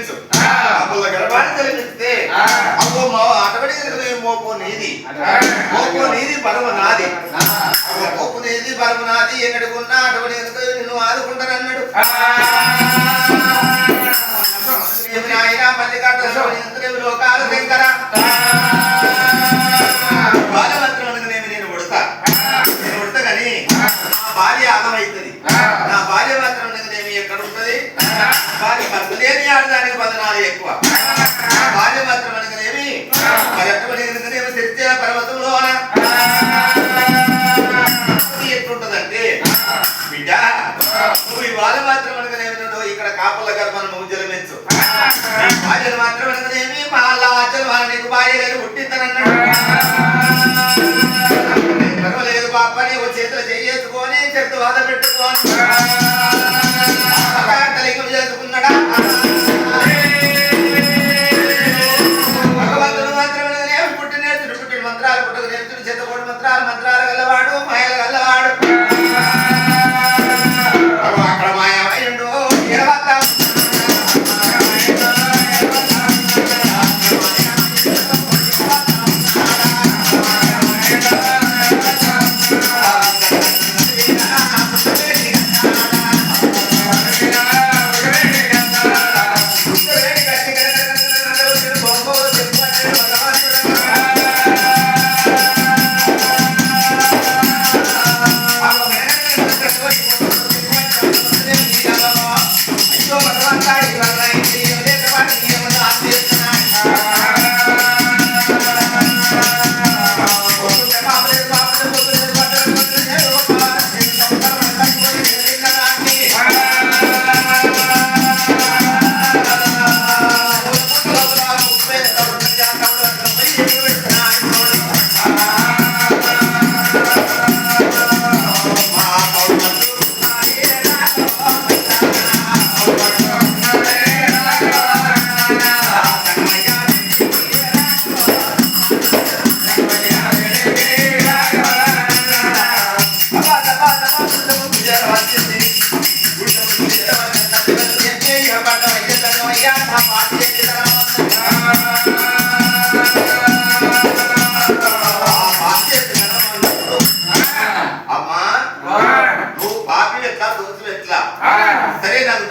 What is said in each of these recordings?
జలమించు అప్పుల గర్భాన్ని జలమిస్తే అవ్వ మా అటబడి మోపో నీది. మోపో నీది పరమ నాది. మోపు నీది పరమ నాది ఎక్కడికున్నా అటబడి కనుక నిన్ను ఆదుకుంటానన్నాడు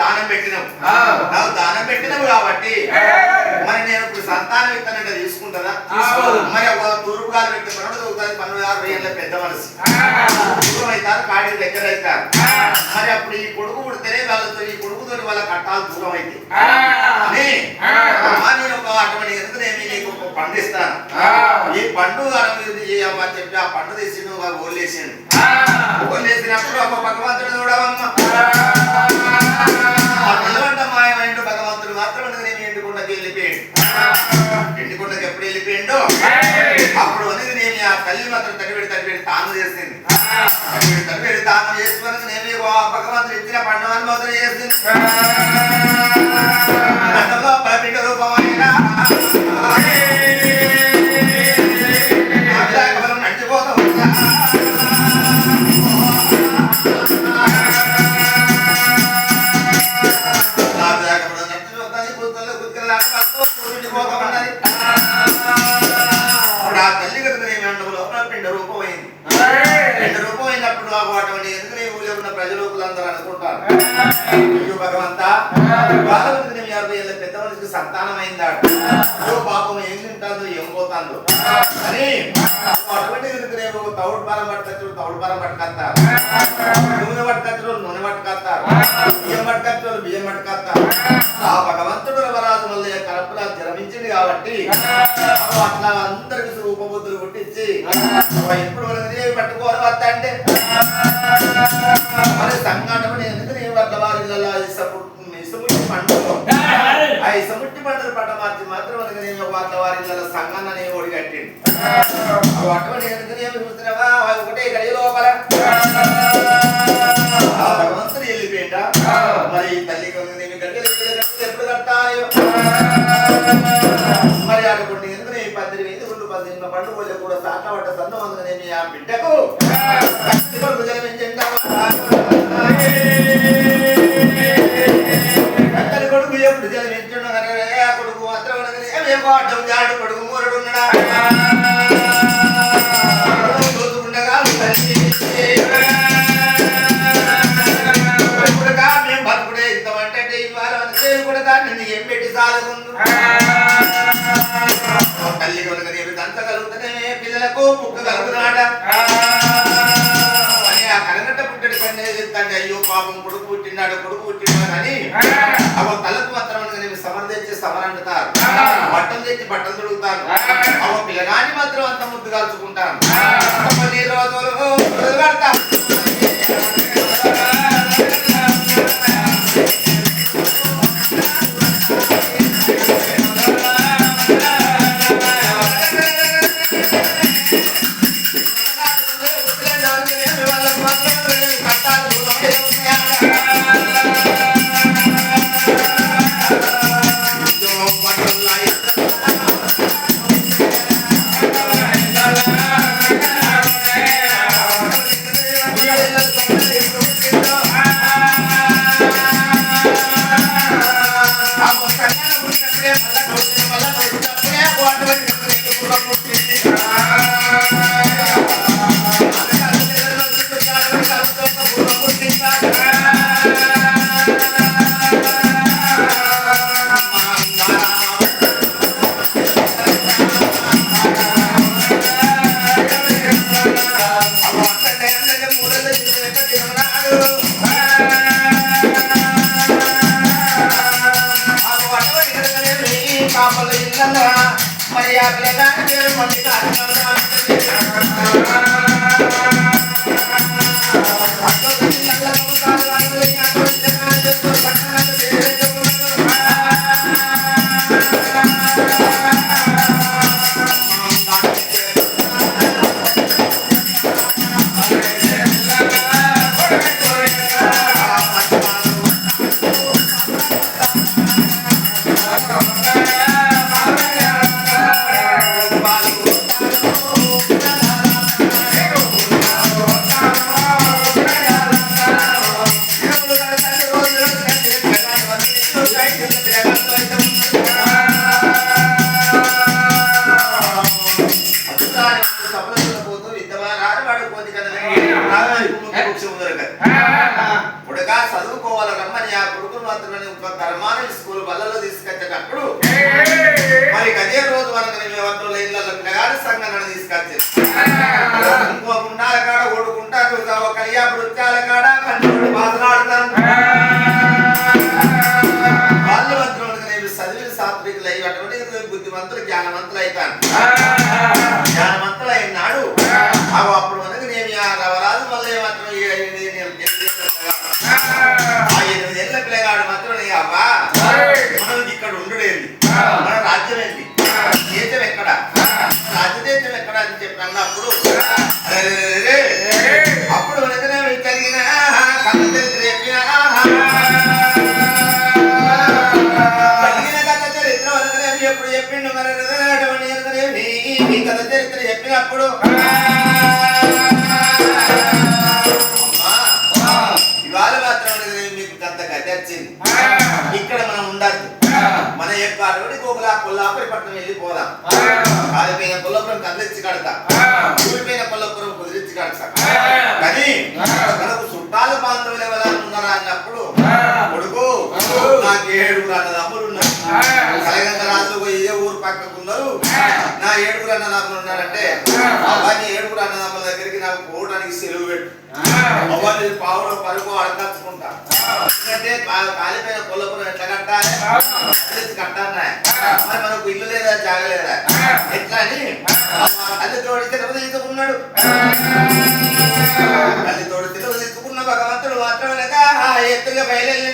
దానం పెట్టినావు. నాకు దానం పెట్టినావు కాబట్టి. మరి నేను ఇప్పుడు సంతానం ఇస్తానంటే తూర్పు గారు దొరుకుతుంది పన్ను యాభై ఏళ్ళ పెద్ద మనసు. దూరం అవుతారు కాడి దగ్గర అవుతారు మరి అప్పుడు ఈ కొడుకు పుడితేనే వాళ్ళతో ఈ కొడుకుతో వాళ్ళ కట్టాలు దూరం అయితే అని అమ్మా నేను ఒక అటువంటి ఎందుకునేమి నీకు ఒక పండు ఇస్తాను? ఈ పండు చెప్పి ఆ పండు తీసి నువ్వు ఓలేసిండు ఓలేసినప్పుడు ఒక భగవంతుడు చూడవమ్మ. దానం తడిపెడి తాను చేసింది. తడిపెడి తడిపెడి తాను నేను భగవంతుడు ఇచ్చిన పండుగ మాత్రం చేసింది. రెండు రూపం అయినప్పుడు నాకు అటువంటి ఎందుకు ఊళ్ళో ఉన్న ప్రజలోకులందరూ అనుకుంటారు? అయ్యో భగవంతా! బాలవతికి నేను యాభై ఏళ్ళ పెద్ద మనిషికి సంతానమైందా అయ్యో పాపం ఏం తింటాందో ఏం పోతాందో. అని అటువంటి కనుక రేపు ఒక తౌడు పారం పట్టుకొచ్చు తౌడు పారం పట్టుకొస్తారు. నూనె పట్టుకొచ్చు నూనె పట్టుకొస్తారు. బియ్యం పట్టుకొచ్చు బియ్యం పట్టుకొస్తారు. ఆ భగవంతుడు రవరాజు మళ్ళీ కడుపులా జన్మించింది కాబట్టి అట్లా అందరికి రూపము పుట్టించి ఎప్పుడు వరకు పట్టుకోవాలి వద్ద అంటే మరి సంఘటన ఎందుకు నీ వద్ద వారిలో ఇసుముట్టి పండు ఆ ఇసుముట్టి పండుగ పట్ట మార్చి మాత్రం నేను వాళ్ళ వారిలో సంఘాన్ని నేను ఒడిగట్టిండు అటువంటి ఎందుకు నేను చూస్తున్నావా ఒకటే గడి లోపల పండు పోలే కూడా సాట పడ్డ సందం అందుకు నేను ఆ బిడ్డకు. పుట్టినాడు కొడుకు పుట్టినాడు అని అవ తలకు మాత్రం సమర్ తెచ్చి సమర్ అంటుతారు. బట్టలు తెచ్చి బట్టలు దొరుకుతాను అవ పిల్లగాని మాత్రం అంత ముద్దు కాల్చుకుంటాను. life. కాపలు ఇళ్ళ మరి ఆ పిల్లగాని పేరు మంది ఉడగా చదువుకోవాలి రమ్మని ఆ కొడుకును మాత్రమే ధర్మాన స్కూల్ బల్లలో తీసుకొచ్చేటప్పుడు మరి అదే రోజు మనకు మేమంతా ఇళ్ళలో పిల్లగాడు సంఘాన్ని తీసుకొచ్చేది. ఇంకో గుండాల ఈ కథ చరిత్ర చెప్పినప్పుడు. ఇవాళ మాత్రం మీకు కొంత గతి వచ్చింది ఇక్కడ మనం ఉండద్దు. మన యొక్క అడవి గోగులా కొల్లాపురి పట్టణం వెళ్ళి పోదాం. కాలిపోయిన కొల్లపురం కదిలించి కడతా. కూలిపోయిన కొల్లపురం కుదిరించి కడతా. కానీ మనకు అవన్నీ పావులు పరుగు అడగచ్చుకుంటా ఎందుకంటే కాలిపోయిన కొల్లపురం ఎట్లా కట్టాలి? కట్టాలన్నా మరి మనకు ఇల్లు లేదా జాగ లేదా? ఎట్లా అని తల్లి తోడి తిరుపతి తీసుకున్నాడు. తల్లి తోడు తిరుపతి తీసుకున్న భగవంతుడు మాత్రమే ఎత్తుగా బయలుదేరి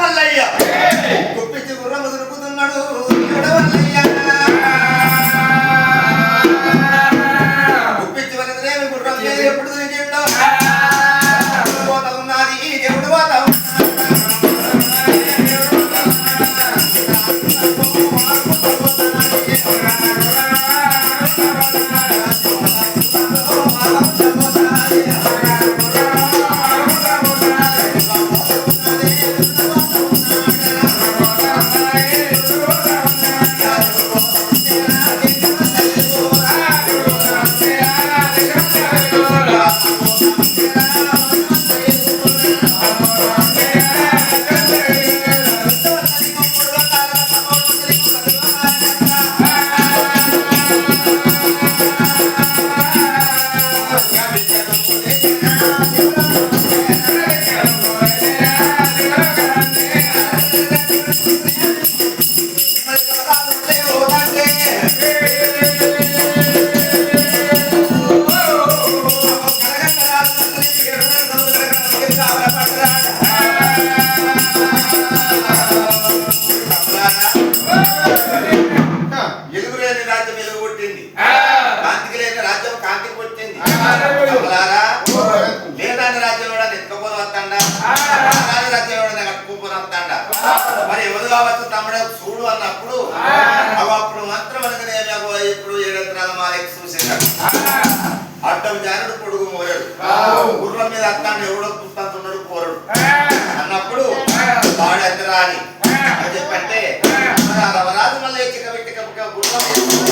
మల్లయ్య గుప్పించి గుర్రము దొరుకుతున్నాడు ఇక్కడ మల్లయ్య అడ్డం జానుడు పొడుగు మోయడు. గుర్రం మీద అత్తాన్ని ఎవడో పుస్తాతున్నాడు కోరడు. అన్నప్పుడు వాడు ఎత్తరా అని. చెప్పంటే రవరాజు మళ్ళీ చిక్క పెట్టి గుర్రం